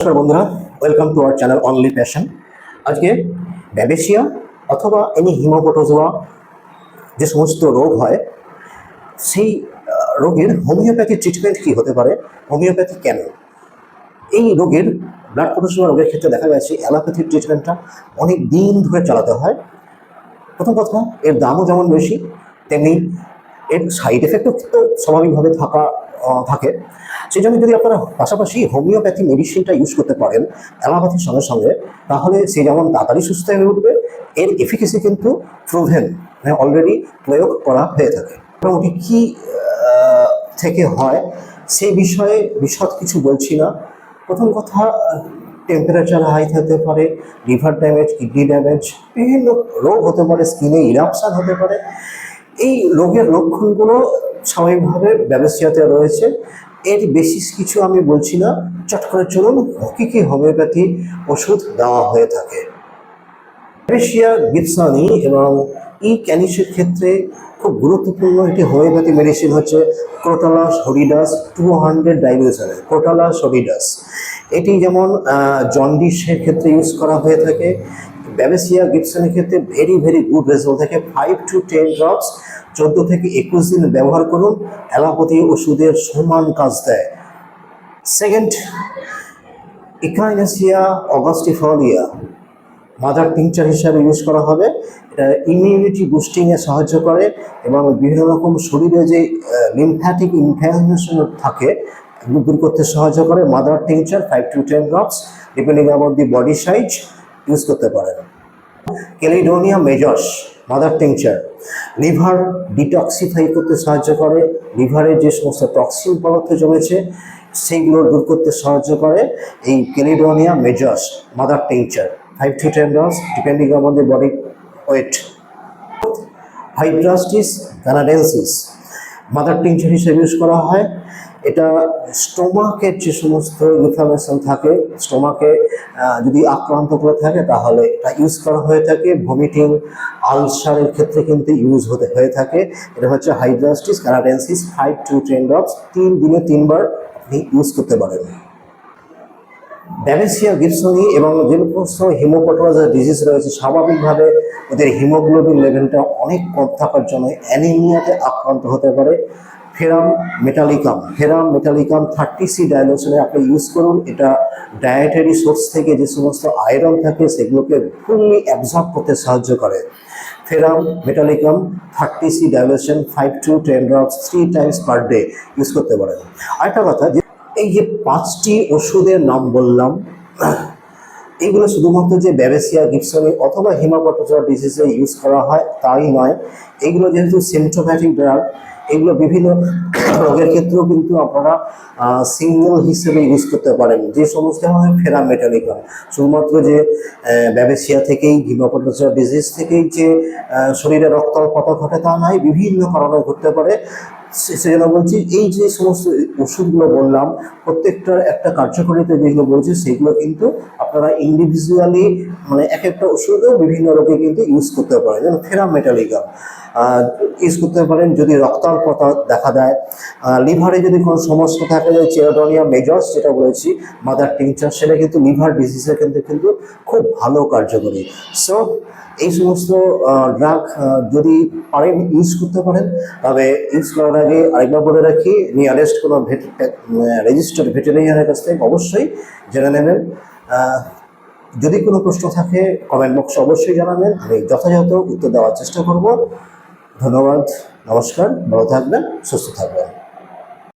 নমস্কার বন্ধুরা welcome to our channel only passion আজকে ব্যাবেশিয়া অথবা এনি হিমোপোটোজোয়া যে সমস্ত রোগ হয়, সেই রোগের হোমিওপ্যাথি ট্রিটমেন্ট কি হতে পারে হোমিওপ্যাথি কেন? এই রোগের ব্লাড প্রোটোজোয়া রোগের ক্ষেত্রে দেখা গেছে অ্যালোপ্যাথিক ট্রিটমেন্টটা অনেক দিন ধরে চালাতে হয়। প্রথম কথা, এর দামও যেমন বেশি, তেমনি এর সাইড এফেক্টও তো স্বাভাবিকভাবে থাকা থাকে। সেই জন্য যদি আপনারা পাশাপাশি হোমিওপ্যাথি মেডিসিনটা ইউজ করতে পারেন অ্যালোপ্যাথির সঙ্গে সঙ্গে, তাহলে সে যেমন তাড়াতাড়ি সুস্থ হয়ে উঠবে, এর এফিকেসি কিন্তু প্রুভেন মানে অলরেডি প্রয়োগ করা হয়ে থাকে। মোটামুটি কী থেকে হয় সেই বিষয়ে বিশদ কিছু বলছি না। প্রথম কথা টেম্পারেচার হাই থাকতে পারে লিভার ড্যামেজ কিডনি ড্যামেজ বিভিন্ন রোগ হতে পারে স্কিনে ইরাপশন হতে পারে। এই রোগের লক্ষণগুলো স্বাভাবিকভাবে ব্যবসাতে রয়েছে। এর বেশি কিছু আমি বলছি না। চট করে চলুন, কী কী হোমিওপ্যাথি ওষুধ দেওয়া হয়ে থাকে। এশিয়া গিপসানি এবং ই ক্যানিসের ক্ষেত্রে খুব গুরুত্বপূর্ণ একটি হোমিওপ্যাথি মেডিসিন হচ্ছে ক্রোটালাস হরিডাস টু হান্ড্রেড ডাইমিউশনে ক্রোটালাস হরিডাস এটি যেমন জন্ডিসের ক্ষেত্রে ইউজ করা হয়ে থাকে। ব্যাবেসিয়া গিপসনের ক্ষেত্রে ভেরি ভেরি গুড রেজাল্ট থাকে ফাইভ টু টেন ড্রপস চোদ্দ থেকে একুশ দিন ব্যবহার করুন। অ্যালোপ্যাথি ওষুধের সমান কাজ দেয়। Second echinacea angustifolia mother tincture হিসাবে ইউজ করা হবে। এটা ইমিউনিটি বুস্টিংয়ে সাহায্য করে এবং বিভিন্ন রকম শরীরে যে লিমফ্যাটিক ইনফ্লামেশন থাকে দূর করতে সাহায্য করে। Mother tincture five to ten drops depending about the body size use করতে পারেন। Chelidonium majus, mother tincture, liver detoxify করতে সাহায্য করে, লিভারের যে সমস্ত টক্সিন পদার্থ জমেছে, সেইগুলো দূর করতে সাহায্য করে এই chelidonium majus, mother tincture. Five to ten drops depending on the body weight hydrastis canadensis mother tincture হিসেবে ইউজ করা হয়। এটা স্টোমাকের যে সমস্ত ইনফ্লামেশন থাকে, স্টোমাকে যদি আক্রান্ত করে থাকে, তাহলে এটা ইউজ করা হয়ে থাকে। ভমিটিং আলসারের ক্ষেত্রে কিন্তু ইউজ হতে হয়ে থাকে। এটা হচ্ছে hydrastis canadensis five to ten drops তিন দিনে তিনবার আপনি ইউজ করতে পারেন। ব্যালেসিয়া গিপসনি এবং যে সমস্ত হিমোপটোলাস ডিজিজ রয়েছে, স্বাভাবিকভাবে ওদের হিমোগ্লোবিন লেভেলটা অনেক কম থাকার জন্য অ্যানিমিয়াতে আক্রান্ত হতে পারে। Ferrum metallicum ferrum metallicum thirty C ডায়ালোশনে আপনি ইউজ করুন। এটা ডায়েটারি সোর্স থেকে যে সমস্ত আয়রন থাকে, সেগুলোকে ফুললি অ্যাবজর্ব করতে সাহায্য করে। Ferrum metallicum thirty C dilution five to ten drops three times per day use করতে পারেন। আরেকটা কথা যে, এই যে পাঁচটি ওষুধের নাম বললাম এইগুলো শুধুমাত্র যে ব্যাবেসিয়া গিপসনে অথবা হিমাপটোজোয়া ডিজিজে ইউজ করা হয়, তাই নয়। এইগুলো যেহেতু সিমটোম্যাটিক ড্রাগ এগুলো বিভিন্ন রোগের ক্ষেত্রেও কিন্তু আপনারা সিঙ্গেল হিসেবে ইউজ করতে পারেন। যে সমস্ত হয় ফেরা শুধুমাত্র যে ব্যবসিয়া থেকেই হিমাপটোজোয়া ডিজিজ থেকেই যে শরীরে শরীরে পতা ঘটে তা নয়, বিভিন্ন কারণে ঘটতে পারে। সেজন্য বলছি, এই যে সমস্ত ওষুধগুলো বললাম, প্রত্যেকটার একটা কার্যকারিতা যেগুলো বলছি, সেগুলো কিন্তু আপনারা ইন্ডিভিজুয়ালি মানে এক একটা ওষুধও বিভিন্ন রোগে কিন্তু ইউজ করতে পারেন। যেমন ফেরাম মেটালিকা ইউজ করতে পারেন যদি রক্তাল্পতা দেখা দেয়। লিভারে যদি কোনো সমস্যা থাকে যে চেরাডোনিয়া মেজর্স যেটা বলেছি মাদার টিংচার সেটা কিন্তু লিভার ডিজিজের কিন্তু কিন্তু খুব ভালো কার্যকরী। সো এই সমস্ত ড্রাগ যদি পারেন ইউজ করতে পারেন, তবে ইউজ করার আগে আরেকবার বলে রাখি নিয়ারেস্ট কোনো ভেট রেজিস্টার্ড ভেটেরিনারিয়ানের কাছ থেকে অবশ্যই জেনে নেবেন। যদি কোনো প্রশ্ন থাকে কমেন্ট বক্সে অবশ্যই জানাবেন। আমি যথাযথ উত্তর দেওয়ার চেষ্টা করব। ধন্যবাদ, নমস্কার, ভালো থাকবেন, সুস্থ থাকবেন।